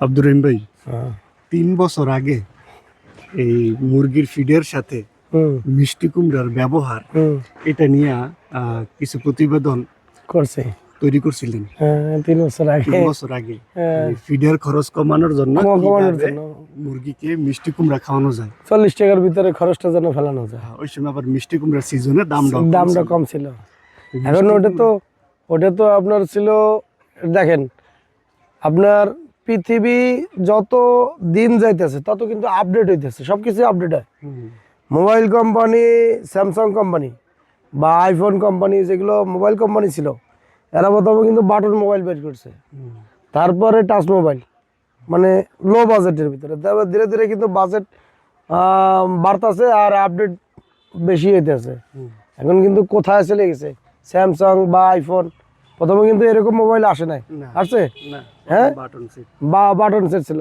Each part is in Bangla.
আব্দুর রহিম ভাই হ্যাঁ। তিন বছর আগে এই মুরগির ফিডের সাথে মিষ্টি কুমড়ার ব্যবহার এটা নিয়ে কিছু প্রতিবেদন করছে। তৈরি করছিলেন। হ্যাঁ তিন বছর আগে। তিন বছর আগে। হ্যাঁ। ফিডের খরচ কমানোর জন্য কমানোর জন্য। মুরগিকে মিষ্টি কুমড়া খাওয়ানো যায়? চল্লিশ টাকার ভিতরে খরচটা যেন ফেলানো যায়। ওই সময় আবার মিষ্টি কুমড়ার সিজনে দাম দামটা কম ছিল। এখন ওটা তো ওটা তো আপনার ছিল দেখেন আপনার পৃথিবী যত দিন যাইতেছে তত কিন্তু আপডেট হইতেছে সব কিছু আপডেট হয় মোবাইল কোম্পানি স্যামসাং কোম্পানি বা আইফোন কোম্পানি যেগুলো মোবাইল কোম্পানি ছিল এরা প্রথমে কিন্তু বাটন মোবাইল বের করছে। তারপরে টাচ মোবাইল মানে লো বাজেটের ভিতরে। তারপর ধীরে ধীরে কিন্তু বাজেট বাড়তেছে আর আপডেট বেশি হইতেছে। এখন কিন্তু কোথায় চলে গেছে? স্যামসাং বা আইফোন প্রথমে কিন্তু এরকম মোবাইল আসে নাই। আসছে? হ্যাঁ? বা বাটন সেট ছিল।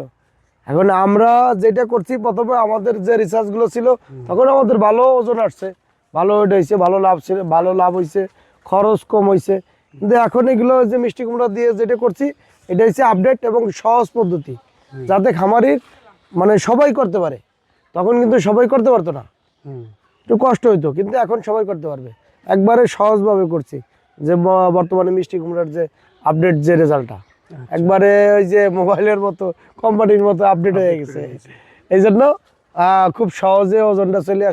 এখন আমরা যেটা করছি প্রথমে আমাদের যে রিসার্চগুলো ছিল তখন আমাদের ভালো ওজন আসছে। ভালো ওয়েট হয়েছে ভালো লাভ ছিল ভালো লাভ হয়েছে খরচ কম হয়েছে কিন্তু এখন এগুলো যে মিষ্টি কুমড়া দিয়ে যেটা করছি এটা হচ্ছে আপডেট এবং সহজ পদ্ধতি। যাতে খামারির মানে সবাই করতে পারে। তখন কিন্তু সবাই করতে পারতো না। একটু কষ্ট হইতো কিন্তু এখন সবাই করতে পারবে। একবারে সহজভাবে করছি। যে বর্তমানে মিষ্টি কুমড়ার যে আপডেট যে রেজাল্টটা। একবারে ওই যে মোবাইলের মতো কোম্পানির মতো আপডেট হয়ে গেছে। এই জন্য আহ, খুব সহজে ওজনটা চলে আসে